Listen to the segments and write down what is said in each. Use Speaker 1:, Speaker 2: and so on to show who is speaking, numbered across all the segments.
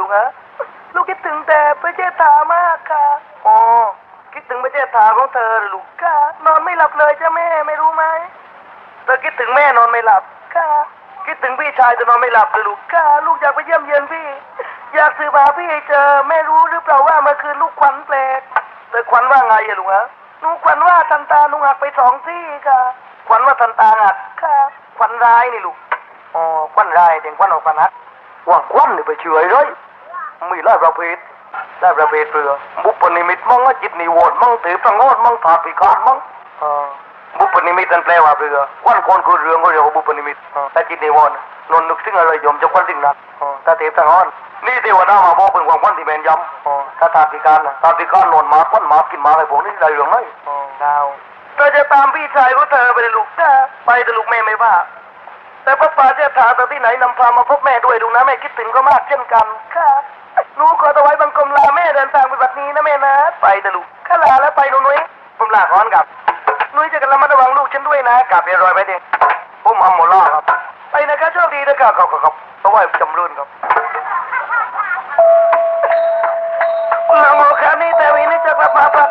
Speaker 1: ลูกฮะลูกคิดถึงแต่พระเจ้าตามากค่ะอ๋อคิดถึงพระเจ้าตาของเธอลูกค่ะนอนไม่หลับเลยจ้ะแม่ไม่รู้ไหมเธอคิดถึงแม่นอนไม่หลับค่ะคิดถึงพี่ชายจะนอนไม่หลับเลยลูกค่ะลูกอยากไปเยี่ยมเยียนพี่ อยากสืบหาพี่ให้เจอแม่รู้หรือเปล่าว่าเมื่อคืนลูกขวัญแปลกแต่ขวัญว่าไงอะลูกฮะหนูขวัญว่าทันตาหนูหักไปสองซี่ค่ะ ขวัญว่าทันตาหักค่ะขวัญร้ายนี่ลูกอ๋อขวัญร้ายเด็กขวัญออกขวัญหักว่างขวัญนี่ไปเฉยเลย มีหลายประเภทหลายประเภทเปลือบุปนิมิตมั่งจิตนิวรณ์มั่งถือประงอดมั่งถาดพิการมั่งอ่าบุปนิมิตนั่นแปลว่าเรือวันคนคือเรื่องก็เรียกว่าบุปนิมิตแต่จิตนิวรณ์นนนึกถึงอะไรยมจะควันสิ่งนั้นถ้าเทพทางอ้อนนี่เทวดามาบอกเป็นความควันที่แม่นยำถ้าตาพิการนะตาพิการนอนมาควันมากินมาอะไรพวกนี้ได้เรื่องไหมดาวเธอจะตามพี่ชายของเธอไปเลยลูกนะไปแต่ลูกแม่ไม่ว่าแต่พระป่าจะถามแต่ที่ไหนนำพามาพบแม่ด้วยลูกนะแม่คิดถึงก็มากเช่นกันค่ะ ลูกขอถวายบังคมลาแม่เดินทางไปบัดนี้นะแม่นะ ไปแต่ลูกข้าลาแล้วไปหนูนุ้ยผมลาก่อนกับนุ้ยจะกันระมัดระวังลูกฉันด้วยนะกลับเรียนรอยไปดิผมอัมโมล่าครับ ไปนะครับโชคดีนะครับขอบครับครับเอาไว้จำรุ่นครับนโมคามิแต่วินิจจะกลับมาปะ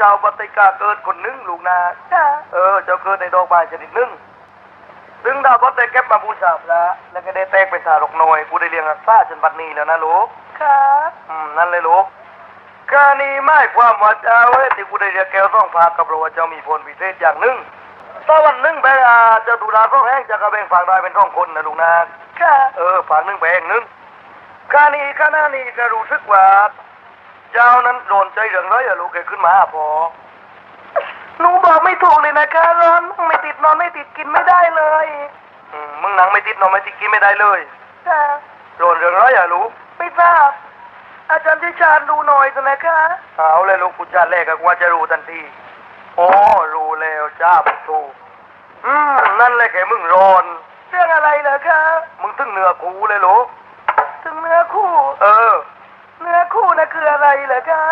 Speaker 1: เป็นชาวปฏิกาเกิดคนหนึ่งลูกนะเออ เจ้าเกิดในดอกไม้ชนิดหนึ่งซึ่งดาวพอได้เก็บมาบูชาพระแล้วก็ได้แตกเป็นทารกน้อยกูได้เลี้ยงรักษาจนบัดนี้แล้วนะลูกครับอืมนั่นเลยลูกกานี้ไม่ความว่าเจ้าเอ้ยที่กูได้เรียกแก้วต้องพากับเราว่าเจ้ามีพลพิเศษอย่างหนึ่งตอนวันหนึ่งแบงอาเจ้าดูดาต้องแห้งจะกระเบงฝากได้เป็นท้องคนนะลูกนะค่ะเออฝากหนึ่งแบงหนึ่งกานี้ข้าน้านี้ก็รู้สึกว่า เจ้านั้นโดนใจเรื่องร้อยอะลูกแกขึ้นมาหาพอหนูบอกไม่ถูกเลยนะคะร้อนไม่ติดนอนไม่ติดกินไม่ได้เลยอืมมึงหนังไม่ติดนอนไม่ติดกินไม่ได้เลยค่ะโดนเรื่องไรอะลูกไม่ทราบ อาจารย์ที่ชาญดูหน่อยสินะคะ เอาเลยลูกกูจะแรกก็ว่าจะรู้ทันทีโอ้รู้แล้วจ้าปุ๊ตูอืมนั่นแหละแกมึงร้อน เรื่องอะไรเหรอคะ มึงถึงเนื้อคูเลยลูกถึงเนื้อคู่ เออ เนื้อคู่นะคืออะไรเหรอคะ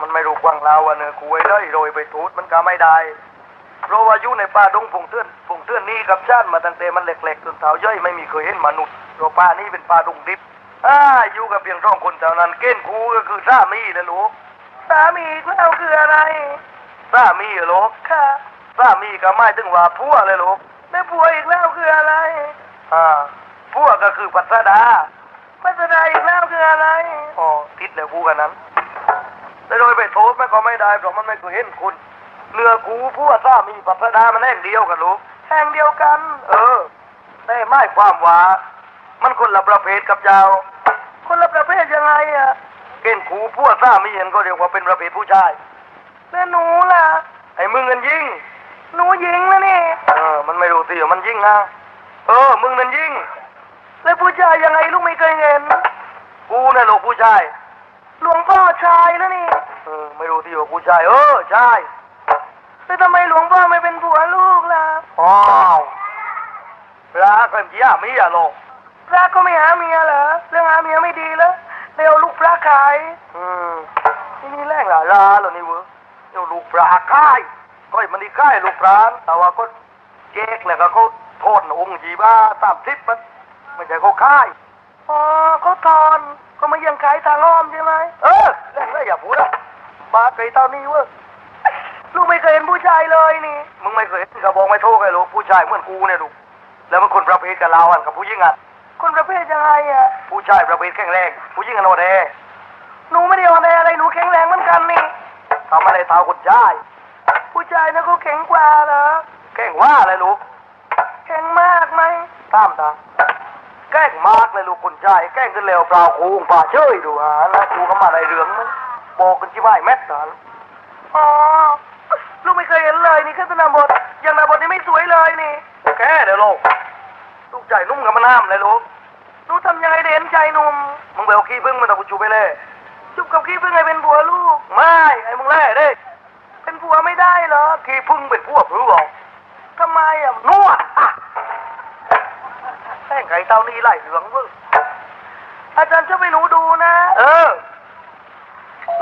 Speaker 1: มันไม่รู้กวางเราอะเนื้อคู่ไอ้ได้โรยไปทูดมันก็ไม่ได้ เพราะว่าอยู่ในป่าดงผงเทือนผงเทือนนี่กับชาติมาตั้งแต่มันเล็กๆจนเท้าย่อยไม่มีเคยเห็นมนุษย์เพราะป่านี่เป็นป่าดงดิบอ่าอยู่กับเพียงสองคนเท่านั้นเก้นคูก็คือสามีนะลูกสามีแล้วคืออะไรสามีเหรอลูกค่ะสามีก็หมายถึงว่าผัวเลยลูกแม่ผัวอีกแล้วคืออะไรอ่าผัวก็คือปัสดา ไม่แสดงอีกแล้วคืออะไรอ๋อติดแล้วกูกันนั้นแต่โดยไปโทษมันก็ไม่ได้เพราะมันไม่เคยเห็นคุณเนื้อกูผู้ว่าสามีปัสดามันแห่งเดียวกันลูกแห่งเดียวกัน เออแต่ไม่ความว่ามันคนละประเภทกับเจ้า คนละประเภทยังไงอะเกณฑ์กูผู้ว่าสามีเห็นก็เรียกว่าเป็นประเภทผู้ชายแล้วหนูล่ะไอ้มึงเงินยิงหนูยิงนะนี่เออมันไม่รู้สิว่ามันยิงนะเออมึงนั่นยิง แล้วผู้ชายยังไงลูกไม่เคยเห็น กูน่ะลูกผู้ชาย หลวงพ่อชายนะนี่ เออ ไม่รู้ที่ว่าผู้ชาย เออ ใช่ แล้วทำไมหลวงพ่อไม่เป็นผัวลูกล่ะอ้าวรักเป็นพี่มีอะลูกรักก็ไม่หาเมียเหรอ เรื่องหาเมียไม่ดีแล้วเดี๋ยวลูกพระขาย อืมนี่นี่แรงหลาลาเหรอนี่เว้ยเดี๋ยวลูกพระขายก็มันดีขายลูกพระแต่ว่าก็เจ๊กแหละก็เขาโทษองค์จีบ้าสามสิบมัน ไม่ใช่เขาขายอ๋อเขาทอนก็มายังขายทางอ้อมใช่ไหมเออแรงเลยอย่าพูดนะมาไกลเท่านี้เว้ยลูกไม่เคยเห็นผู้ชายเลยนี่ มึงไม่เคยเห็นกระบอกไม่โทษไงลูกผู้ชายเหมือนกูเนี่ยลูกแล้วมันคนประเภทกับเราอะกับผู้หญิงอะคนประเภทยังไงอะผู้ชายประเภทแข็งแรงผู้หญิงอันโอเดหนูไม่ได้อ่อนแออะไรหนูแข็งแรงเหมือนกันนี่ทำอะไรเท้าคนชายผู้ชายนะเขาแข็งกว่าเหรอแข็งว่าอะไรลูกแข็งมากไหมตามตา แกล้งมากเลยลูกคนชายแกล้งขึ้นเร็วเปล่าคูงป่าเชยดูฮะแล้วกูก็มาได้เรื่องมั้งบอกกันที่ว่าไอ้แม็กซ์กันอ๋อลูกไม่เคยเห็นเลยนี่ขึ้นสนามบทอย่างนาบทนี่ไม่สวยเลยนี่แค่เดี๋ยวลูกลูกใจนุ่มกับมันห้ามเลยลูกลูกทำยังไงเด่นใจหนุ่มมึงไปเอาขี้พึ่งมาตะกูจูไปเลยจุบกับขี้พึ่งไงเป็นผัวลูกไม่ไอ้มึงแล่เด้เป็นผัวไม่ได้เหรอขี้พึ่งเป็นผัวเพื่อทำไมอะนวด อะแม่งไก่เต้านี่ไล่เหลืองเว้ยอาจารย์จะไปหนูดูนะ เออ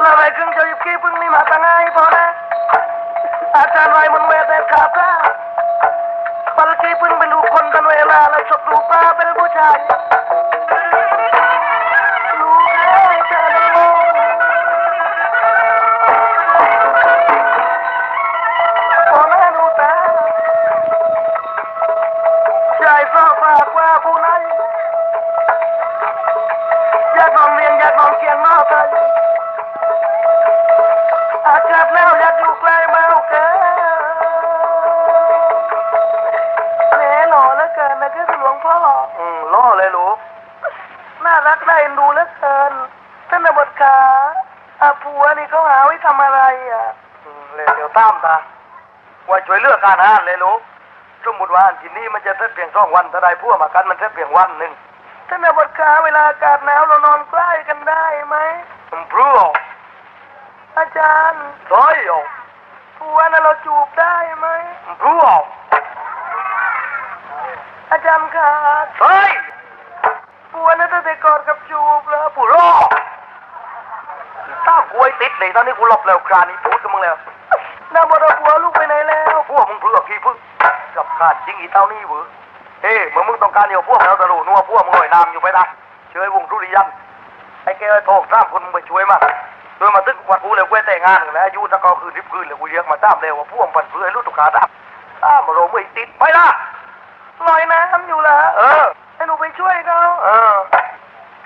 Speaker 1: แล้วอะไรครึ่งจะหยิบขี้พึ่งนี่มาตั้งไงพอนะอาจารย์ไว้มึงเวแต่ขาดาปัลขี้พึ่งเป็นลูกคนเป็นเวลาแล้วชอบลูกปลาเป็นผู้ชาย ตามตาว่าช่วยเลือกการหานเลยลูกสมมติว่าอันที่นี่มันจะเทดเพียงสองวันถ้าได้พวกมากันมันเทดเพียงวันหนึ่งท่านบดขาเวลาอากาศหนาวเรานอนใกล้กันได้ไหมผมพรู้อาจารย์ใช่หรอผัวน่ะเราจูบได้ไหมผมพรู้อาจารย์ขาใช่ผัวน่ะตั้งแต่กอดกับจูบแล้วผู้รอถ้ากูไอ้ติดเลยตอนนี้กูหลบแล้วคราวนี้พูดกับมึงแล้ว น้าบดเอาผัวลูกไปไหนแล้วผัวมึงเพื่อขี้พึ่งกับขาดจริงอีเต้านี่เว้ยเฮ้เมื่อมึงต้องการเดียวพวกเราตะลุนัวพวกมึงหน่อยนามอยู่ไปนะช่วยวงทุริยันไอ้แกไอ้โถกสามคนมึงไปช่วยมาช่วยมาตึกวัดกูเลยกูแต่งงานแล้วอายุตะกอคืนทิพคืนเลยกูเรียกมาตามเร็วว่าพวกมันเพื่อให้รู้ตุกขาดับตามมาโรไม่ติดไปละลอยน้ำอยู่ละเออให้หนูไปช่วยเขาเออ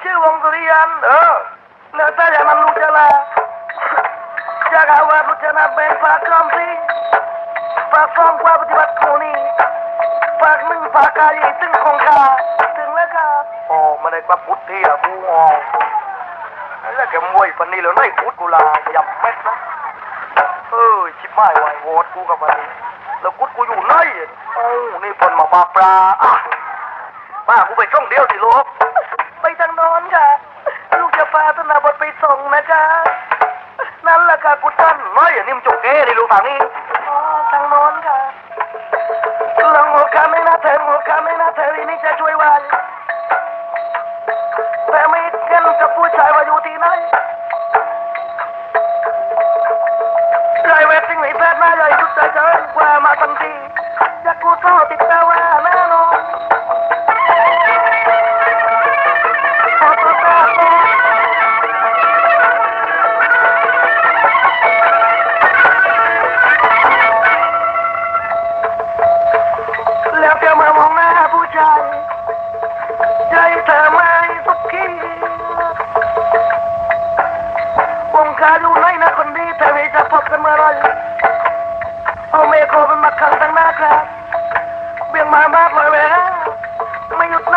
Speaker 1: ชื่อวงสุริยันเออแล้วถ้าอย่างนั้นลูกจะลา กล่าวว่าลูกจะนัดแบ่งฝากคำสิฝากซ้อมความปฏิบัติโมนี่ฝากหนึ่งฝากกายตึงของกาถึงแล้วครับอ๋อมาได้กับพุทธที่ละกูอ๋อแล้วแกมวยปนีแล้วไล่พุทธกูลาหยับเม็ดนะเออชิบไม่ไหวโวดกูกับมันนี้แล้วกุดกูอยู่ไหนโอ้นี่พนมาปลาปลาอะป้ากูไปช่องเดียวสิลูกไปทางน้นค่ะ ลูกจะพาธนาบทไปส่งนะจ๊ะ ค่ะกุตันน้อยอย่างนี้มันจงเก้ดิลูกทางนี้อ๋อทางโน้นค่ะลองหัวคำไม่น่าเธอหัวคำไม่น่าเธอนี่จะช่วยไว้แาอยู่ไหนนะคนดีแต่เวจะพบกันเมื่อไรเอาเมโคเป็นมาขังตั้งหน้าครับ เบี่ยงมามากเลยเว้ยฮะไม่หยุดไหน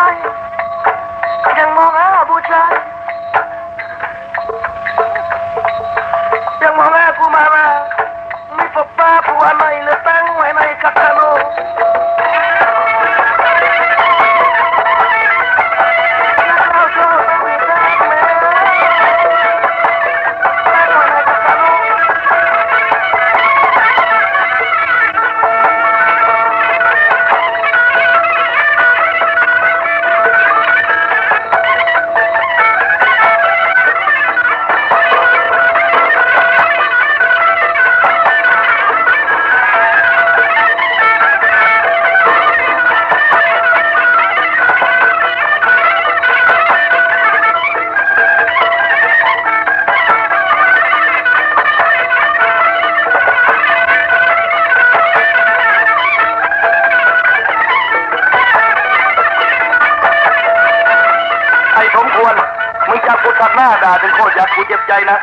Speaker 1: ใจนะ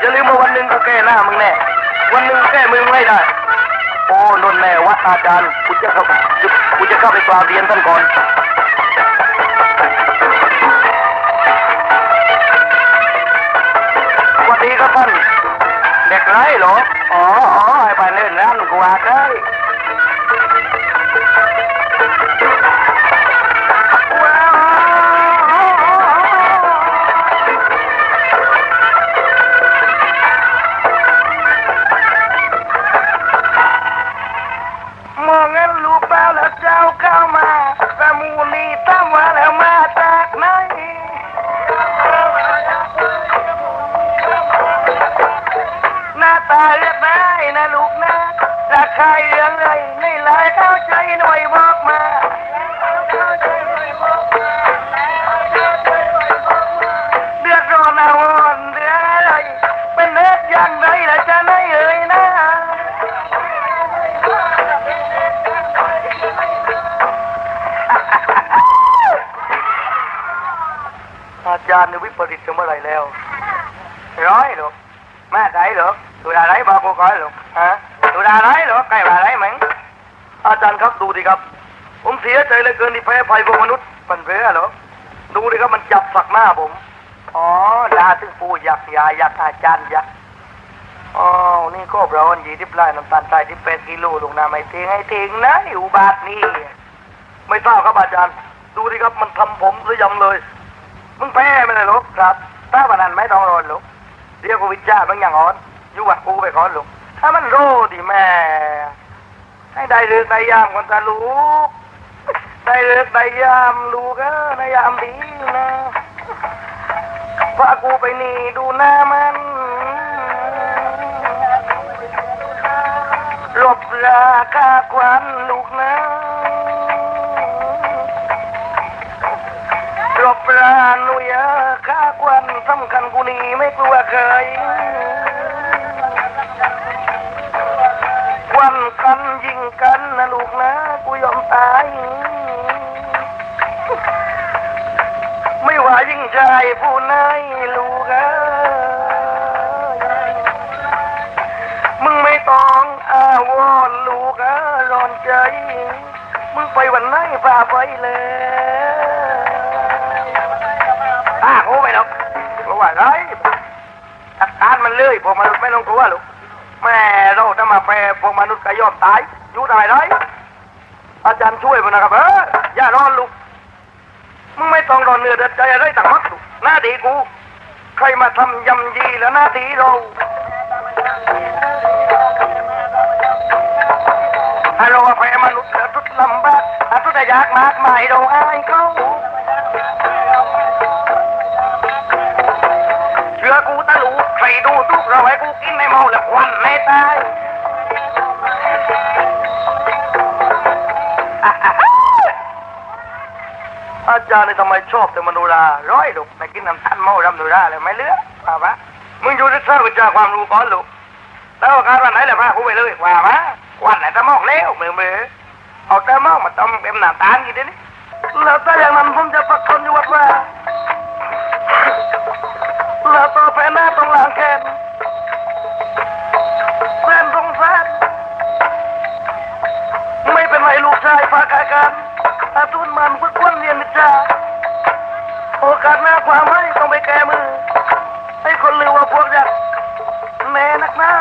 Speaker 1: อย่าลืมว่าวันหนึ่งกูแก้หน้ามึงแน่วันหนึ่งแก้มึงไม่ได้โอ้นนแน่วัดอาจารย์กูจะเข้ากูจะเข้าไปกราบเรียนท่านก่อนสวัสดีครับท่านเด็กไรเหรออ๋ออ๋อให้ไปเล่นร้านกูอาได้ อะไรแล้วร้อยหรอกแม่ไหนหรอกดูดาไรบอกกูก่อนหรอกฮะดูดาไรหรอกใกล้ว่าไรมั้งอาจารย์ครับดูดิครับ ผมเสียใจเหลือเกินที่แพ้ภัยพวกมนุษย์มันเพ้อเหรอดูดิครับมันจับฝักหน้าผมอ๋อดาถึงปูยักยายักอาจารย์ยักอ๋อนี่ก็เราอันยี่สิบไร่น้ำตาลทรายที่เป็นกิโลลงน้ำไม่ทิ้งให้ทิ้งนะอยู่บาทนี่ไม่ทราบครับอาจารย์ ดูดิครับมันทำผมซะยำเลยมึงแพ้ไม่ได้หรอกครับ ถ้าวันนั้นไม่ต้องรอนหรอกเดี๋ยกวิจารณ์มึงอย่างอ่อนอยู่วัดกูไปก่อนหรอกถ้ามันโรดิแม่ ให้ได้เลือกได้ยามก่อนตาลูกได้เลือกได้ยามลูกเออในยามดีนะพากูไปนี่ดูหน้ามันหลบราคาควันลูกนะ รบรานุยาข้าควันสำคัญกูนี่ไม่กลัวเคยควันกันยิงกันนะลูกนะกูยอมตาย ไม่ว่ายิงใจผู้ไหนลูกเอ้ยมึงไม่ต้องอาวรณ์ลูกเอ้ยร้อนใจ มึงไปวันไหนพาไปเลย อ้าโอ้ไปหรอกกลัวอะไรจัดการมันเลยพวกมนุษย์ไม่ต้องกลัวหรอกแม่เราถ้ามาแปรพวกมนุษย์ก็ยอมตายอยู่ได้ไรอาจารย์ช่วยมันนะครับเอออย่ารอนลูกมึงไม่ต้องรอนเนื้อเดือดใจอะไรต่างมักลูกหน้าที่กูใครมาทำยำยีแล้วหน้าที่เราฮัลโหลแฟมนุษย์กิดทุดลำบากทุดยากมากมายเราอายเขา ดูทุกเราให้กูกินในเมาแล้วควันไม่ตายอาจารย์นี่ทำไมชอบแต่มโนราร้อยลูกไม่กินน้ำตาลเมารำโนราเลยไม่เลือกป่าวะมึงอยู่ในเสื้อวิชาความรู้ก่อนลูกแล้วการวันไหนแหละพากูไปเลยว่ามาวันไหนตะมอกแล้วมือมือเอาตะมอกมาต้มเป็นน้ำตาลกี่เดี๋ยวนี้แล้วถ้าอย่างนั้นผมจะพักคนอยู่วัดว่า เราตัวแฟนหน้าตรงหลังแขนฟนต้องแฟนไม่เป็นไรลูกชายฝากอาการอาตุนมันพึ่งวันเรียนมิจฉาโอกาสหน้าความให้ต้องไปแก้มือ ให้คนลือว่าพวกยักษ์แม่นักหน้า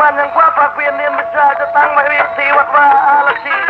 Speaker 1: มันยังคว้าฝากเปลี่ยนเรียนมิจฉาจะตั้งไม่ที่วัดว่าอาลักษี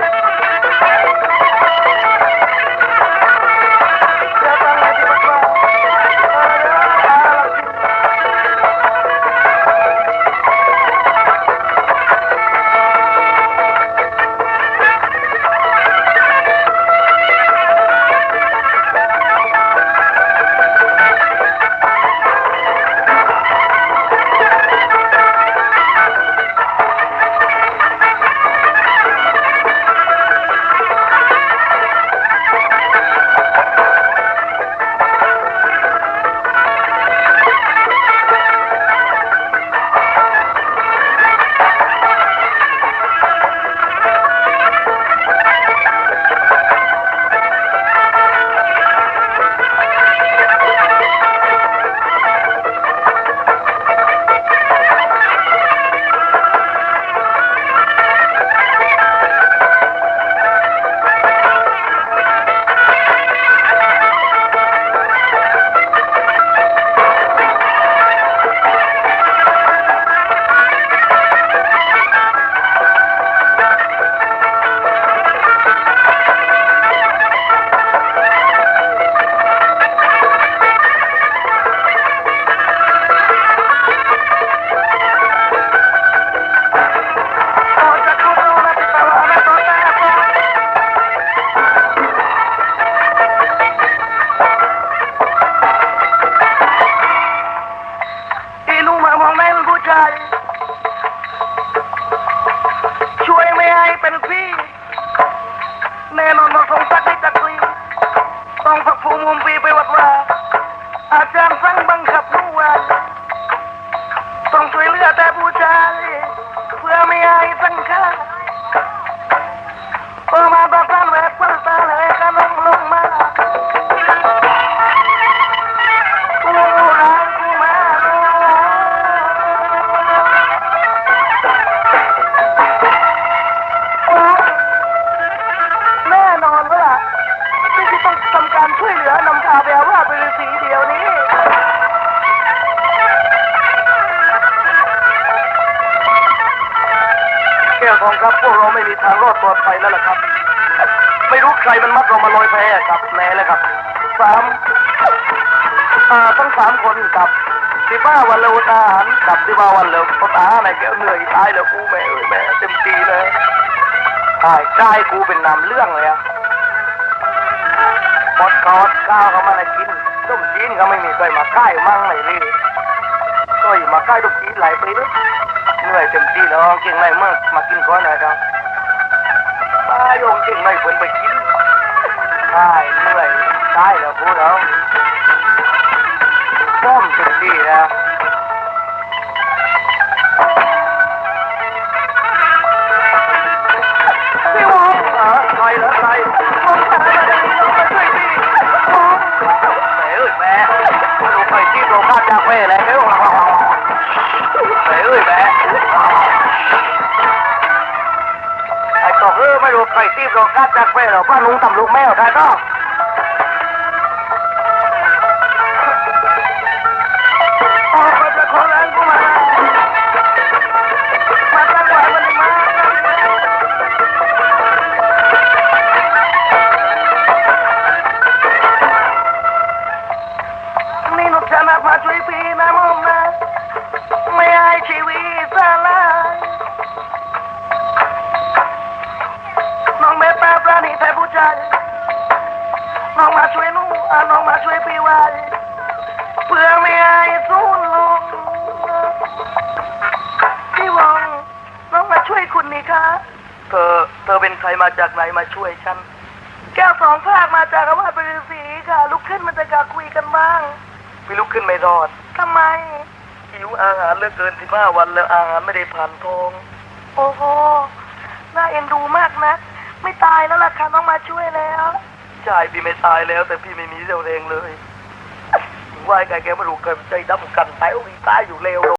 Speaker 1: องครับ พวกเราไม่มีทางรอดปลอดภัยแล้วล่ะครับ ไม่รู้ใครมันมัดเรามาลอยแพครับแน่เลยครับสามทั้งสามคนครับสิบ้าวันเร็วทหารกับสิบ้าวันเร็วเขาตาไหนแกเหนื่อยตายแล้วกูแม่เอ้ยแม่เต็มทีเลยตายกายกูเป็นนำเรื่องเลยอะหมดกอดข้าวเขามาให้กินต้มจีนก็ไม่มีใครมาใกล้มั่งเลยนี่ ก็อย่มาใกล้ต้มจีหลายปีแล้วเหนื่อยเต็มที่แล้วเก่งไรมากมากินก้อนหน่อยครับตายโยงเก่งไรเพิ่นไปกินใช่เหนื่อยตายแล้วพูดเอาป้อมเต็มที่นะพี่วงเหรอใครเหรอใครวงตายมาได้ลงมาช่วยพี่แม่เอ้ยแม่ดูไปที่โรงพยาบาลจากแม่แล้ว ตีบโรงกัดจากเปหรอกว่าลุงตำลุงแมวได้ก็อ น้องมาช่วยหนูอะน้องมาช่วยพี่ไว้เพื่อไม่ให้สูญลงพี่วองน้องมาช่วยคุณนี่คะเธอ เธอเป็นใครมาจากไหนมาช่วยฉัน แก้วสองภาคมาจากอาวาสปริสีค่ะ ลุกขึ้นมันจะกาคุยกันบ้าง พี่ลุกขึ้นไม่รอดทำไม หิวอาหารเหลือเกินสิบห้าวันแล้วอาหารไม่ได้ผ่านท้อง โอ้โห น่าเอ็นดูมากนะ ไม่ตายแล้วล่ะค่ะต้องมาช่วยแล้วใช่พี่ไม่ตายแล้ว แต่พี่ไม่มีเรี่ยวแรงเลยว่าไอ้ไก่แกไม่รู้เกิดใจดำกันตายโอ้ยตายอยู่เร็ว